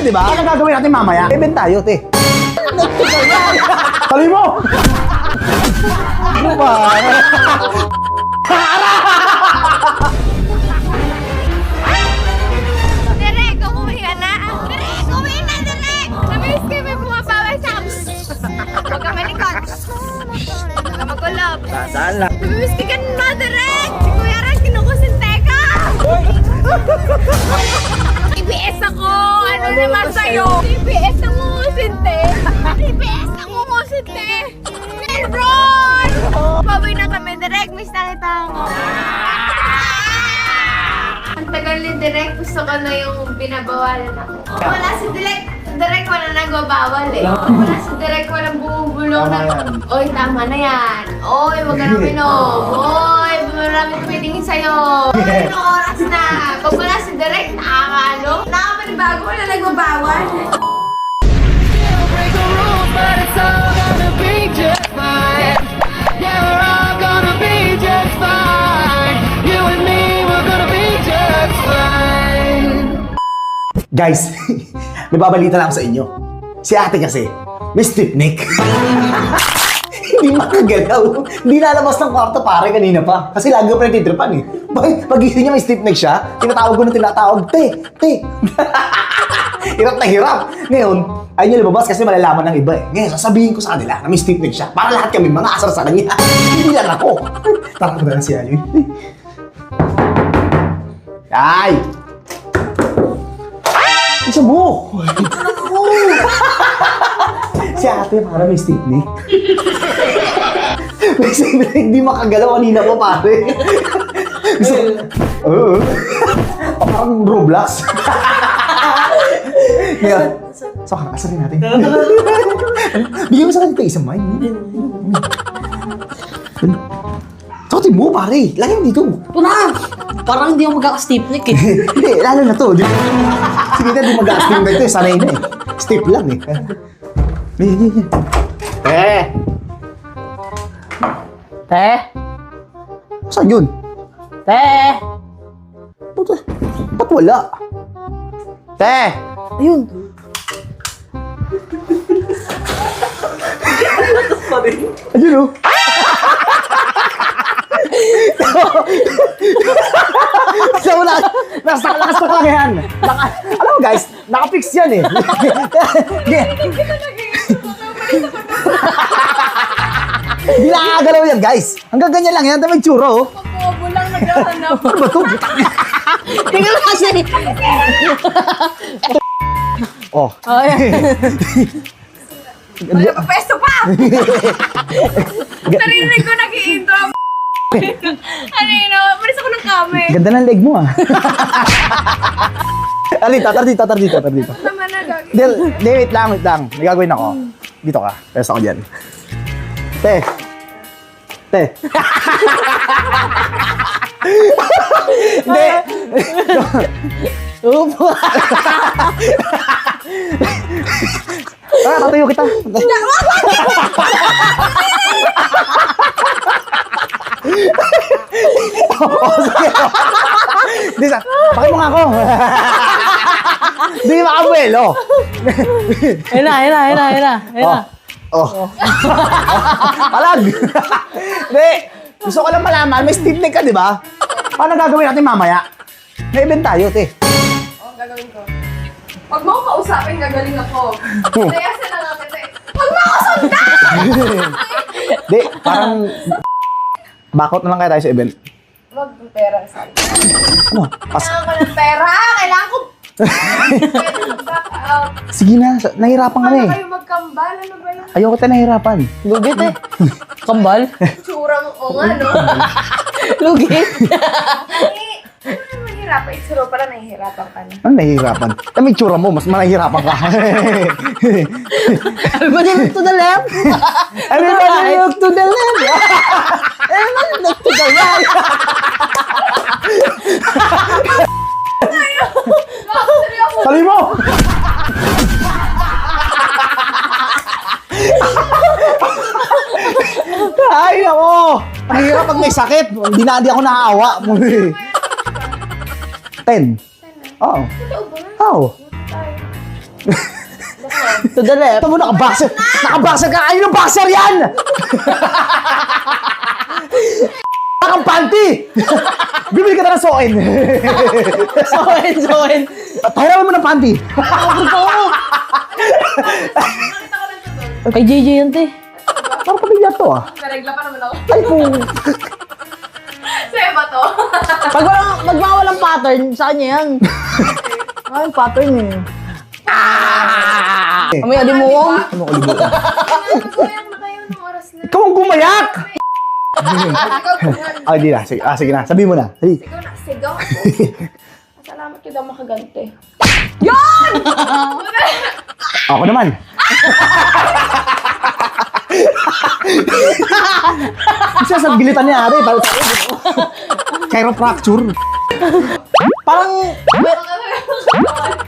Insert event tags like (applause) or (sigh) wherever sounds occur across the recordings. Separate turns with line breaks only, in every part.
ka, di ba? Ano gagawin natin mamaya? Event tayo, te. (laughs) Tuloy mo! Ano ba?
Direk, umuwi ka na. Direk, umuwi na, Direk. Namiss ko may bumabawal sa Huwag ka malikot. Huwag ka magulog.
Saan lang?
Namiss ka na, Direk. Si Kuya Ran, kinukusinte ka. (laughs) TBS ako. Ano naman sa'yo? TBS ang ngumusinte. TBS ang ngumusinte. Meron! Pabay na kami, Direk. Miss na kita ako. Ang tagal ni Direk, gusto ko na yung binabawalan ako. Wala si Direk, Direk wala nagbabawal eh. Wala si Direk, walang bumubulong na. Oy, tama na yan. Oy, wag ka na minom. (laughs) Oy, marami pwedeng sa'yo. Oy, anong oras na? Pag wala si Direk, nakakaano? Nakapanibago, wala nagbabawal.
Guys, (laughs) may babalita lang sa inyo. Si ate kasi, may stiff neck. Hindi (laughs) makagalaw. Hindi lalabas ng kwarto pare kanina pa. Kasi lagi pa nagtitripan eh. Pag, pagising niya may stiff neck siya, tinatawag ko na tinatawag, te, te. (laughs) hirap na hirap. Ngayon, ayaw niya lumabas kasi malalaman ng iba eh. Ngayon, sasabihin ko sa kanila na may stiff neck siya para lahat kami mga asar sa kanya. (laughs) Hindi lang ako. Tara ko na si Ayoy. Ay! Isa mo! (laughs) si ate para may stiff neck. (laughs) may hindi makagalaw kanina pa pare. Gusto Oo. (laughs) Parang Roblox. Ngayon, so kakasarin natin. Bigyan mo sa akin isang mine. Sotin mo pare, lagi mo dito.
Ito na! Parang hindi ako magkaka-stiff neck eh. (laughs)
Hindi, lalo na to. Di, sige na, di mag-asting na ito eh. Sanay na eh. Step lang eh. Hindi, hindi, hindi. Eh!
Te!
Saan yun?
Te!
Ba't, ba't wala? Te!
Ayun!
Ayun oh. (laughs) so, wala. Nasa lakas na lang yan. Naka, alam mo guys, nakapix yan eh. Hindi nakakagalaw yan guys. Hanggang ganyan lang yan. Dami tsura oh.
Bobo lang naghahanap.
Ano.
Tingnan mo kasi!
Oh.
Oh, yan.
Wala pa pesto pa! Narinig ko nag-i-intro Ano yun, oh, malis ako ng kami.
Ganda ng leg mo ah. (laughs) Dito, tara dito, tara dito.
Naman na gagawin.
Del, wait lang, wait lang. May gagawin ako. Dito ka. Pwesto ako dyan. Te. Te. Hindi.
Upo! (laughs)
Tara, tatayo kita. Oo, sige. Hindi sa, nga ako. Hindi makabuelo.
Ayun na, ayun na, ayun na, ayun na. Ayun na.
Oh. (laughs) Palag. Hindi. Gusto ko lang malaman, may stiff neck ka, di ba? Paano gagawin natin mamaya? May event tayo, te.
Oo, gagawin ko. Huwag mo ako kausapin, gagaling ako. Kaya sa lang ako, te. Huwag mo ako sundan!
Di, parang... Bakot na lang kaya tayo sa event.
Huwag ng pera.
Ano? Pas
Kailangan ko ng pera! Kailangan ko... (laughs) Out.
Sige na, sa- nahirapan kami.
Paano kayo magkambal? Ano ba yung
Ayoko tayo nahirapan.
Lugit eh. (laughs) Kambal?
tsurang o nga, no? (laughs)
Lugit?
Ay, ano mahirapan? Itsuro pala nahihirapan ka na.
Ano nahihirapan? Kami tsura mo, mas manahirapan ka.
Everybody look to the left!
Everybody look to the left. Everybody look to the right. Sabi mo! Ay, ako! Ang hirap pag may sakit. Hindi na, hindi ako nakaawa. Ten. Oo.
Totoo ba?
Oo.
To the left.
Ito mo, naka-boxer. Naka-boxer ka. Ayun ang boxer yan! (laughs) Nakang panty! (laughs) Bibili ka na ng soin. (laughs)
Soin, soin.
Pahiraman mo ng panty.
Kay JJ yan, te.
Parang pamilya to ah.
Naregla pa naman ako.
Ay po.
Sa'yo ba to?
Pag walang, walang pattern, sa kanya yan. (laughs) Ay, pattern eh. Mamaya di mo ko.
Ano ko libo?
Na kayo ng oras na.
Ikaw ang gumayak! Ah, di na. Sige, ah, sige na. Sabi mo na. Sige.
Sigaw na, sigaw (laughs) ako. Salamat ka daw makagante.
Ako naman. (laughs) Isa sa gilitan ni Ari. Para sa Chiropracture.
Parang,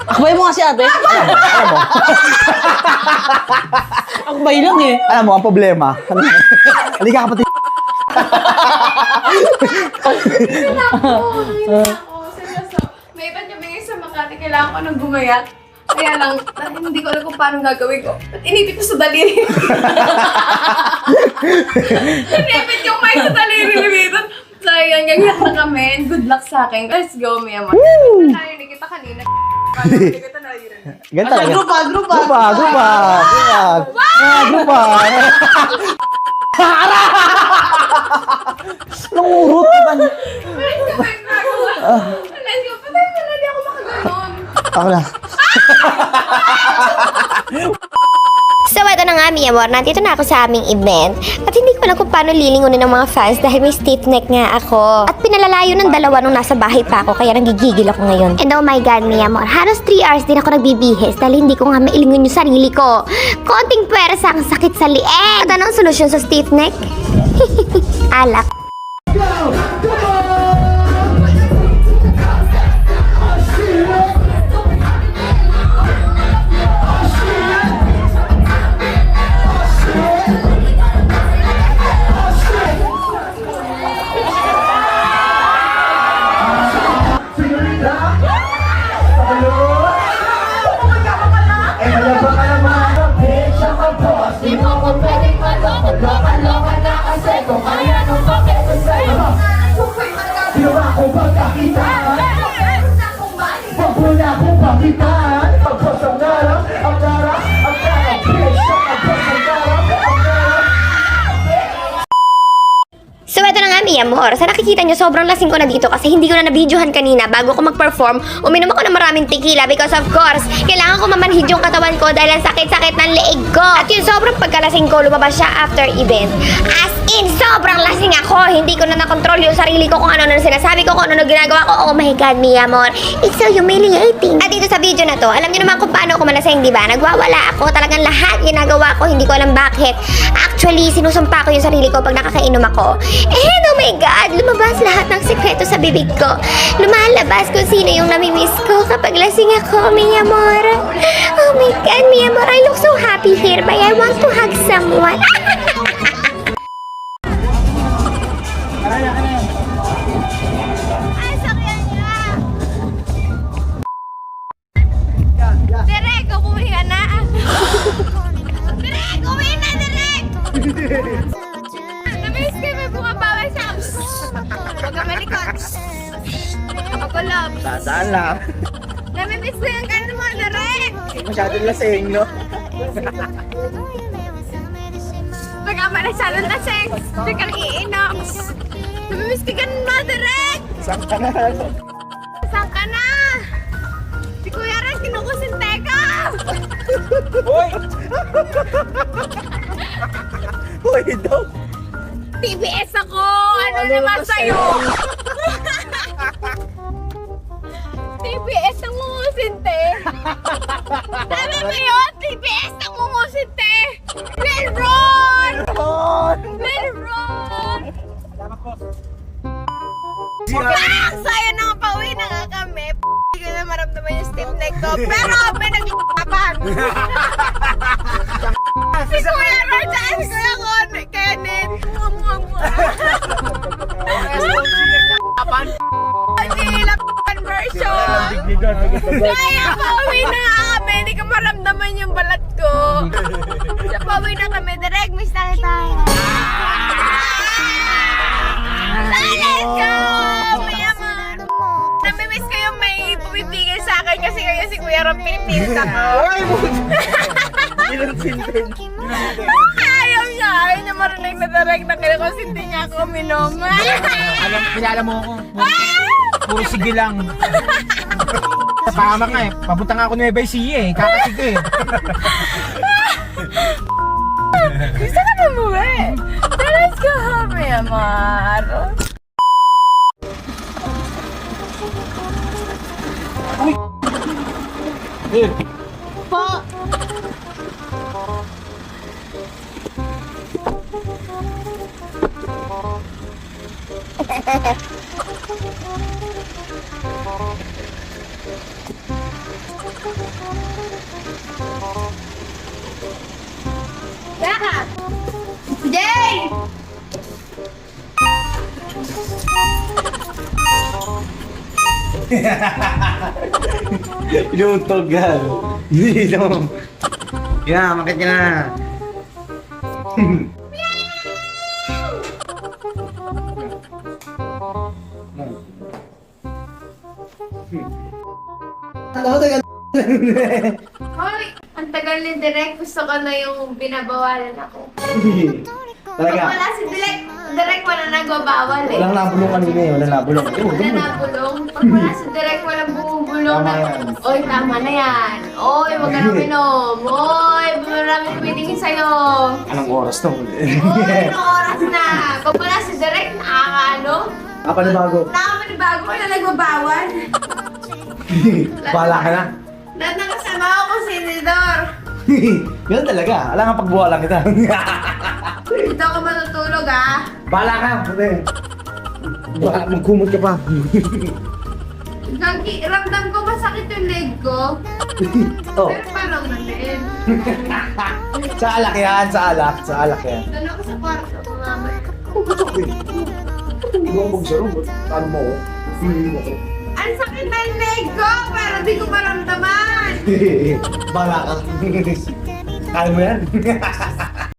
akbay mo nga si ate.
Alam mo, (laughs)
Akbay lang eh.
alam mo, ang problema. Halika kapatid.
May iba niya bigay sa Makati. Kailangan ko nang gumayat. Kaya lang, hindi ko alam kung paano gagawin ko. At inipit ko sa daliri. (laughs) inipit yung mic sa daliri ni Viton. Sayang, ganyan na kami. Good luck sa akin. Let's go, Mia Mar. Narinig kita kanina. Hindi kita naririnig.
Ganun talaga.
Grupa, grupa.
Grupa, grupa, grupa. Ah, grupa. Para! Anong urot?
Let's go, Let's go. Patay mo na, di ako makaganon.
Ako na.
So, ito na nga, mi amor. Nandito na ako sa aming event. At alam kung paano lilingunin ng mga fans dahil may stiff neck nga ako. At pinalalayo ng dalawa nung nasa bahay pa ako, kaya nagigigil ako ngayon. And oh my God, mi amor. Halos 3 hours din ako nagbibihis dahil hindi ko nga mailingon yung sarili ko. Konting pwersa ang sakit sa lieg. At anong solusyon sa stiff neck? (laughs) Alak. So, amor. Sa nakikita nyo, sobrang lasing ko na dito kasi hindi ko na nabidyohan kanina bago ko mag-perform. Uminom ako ng maraming tequila because of course, kailangan ko mamanhid yung katawan ko dahil ang sakit-sakit ng leeg ko. At yung sobrang pagkalasing ko, lumabas siya after event. As in, sobrang lasing ako. Hindi ko na nakontrol yung sarili ko kung ano na sinasabi ko, kung ano na ginagawa ko. Oh my God, mi amor. It's so humiliating. At dito sa video na to, alam niyo naman kung paano ako malasing, di ba? Nagwawala ako. Talagang lahat ginagawa ko. Hindi ko alam bakit. Actually, sinusumpa ko yung sarili ko pag nakakainom ako. And oh my God, lumabas lahat ng sekreto sa bibig ko. Lumalabas kung sino yung namimiss ko kapag lasing ako, mi amor. Oh my God, mi amor, I look so happy here, but I want to hug someone. (laughs)
Masyadong lasing, no?
Pagkama na siya ng lasing. Hindi ka iinom. Namimiss ka kanin mo, Direk!
Saan ka na?
Saan ka na? Si Kuya Ren, kinukusin teka!
Uy, daw.
TBS ako! Ano naman sa'yo? (laughs) at si Kuya Con, Kenneth. Mua, mua, mua. Ang hilap version. Kaya pauwi na kami. hindi ko maramdaman yung balat ko. Sa pauwi na kami, direct, miss na kita. Let's go! Namimiss ko yung may pumipigil sa akin kasi kaya si Kuya Ram pinipilit ako. Ayaw niya, ayaw niya marinig na direct na kinakonsinti niya ako minoma.
Alam, kilala mo ako. Puro, puro sige lang. Tama nga eh. Papunta nga ako Nueva Ecija eh. Kakasig eh.
Gusto ka na umuwi? Let's go home, Mayaman.
Pa!
Daka! Jay!
Inuntog ka. Hindi no. Yan, makit ka na. Ano (laughs) tagal?
Hoy, ang tagal ni Direk. Gusto ko na yung binabawalan ako. (laughs)
Talaga.
wala si Direk, Direk wala nagbabawal eh.
Walang nabulong kanina eh. Walang nabulong. Huwag
Wala nabulong. Pag wala si Direk, walang bumubulong na. Oy, tama na yan. Oy, wag ka na minom. Oy, marami tumitingin sa'yo.
Anong oras to?
Oy, anong oras na? Pag wala si Direk, nakakaano?
Apa na bago?
Nakakapanibago wala nagbabawal. (laughs)
Bahala ka na.
Kasama ko kung sinidor.
Ganun talaga. Alam nga pagbuwalan kita.
Dito ako matutulog ah.
Bahala ka. Puti. Bahala, magkumot ka pa.
Gagi, ramdam ko masakit yung leg ko.
oh,
Pero parang
sa alak yan, sa alak, sa alak yan.
Doon ako sa kwarto, kumamay.
Hindi mo magsaro, ano mo ako?
Ang sakit ng leg ko, pero di ko maramdaman. (laughs)
Bahala ka. Kaya mo yan? (laughs)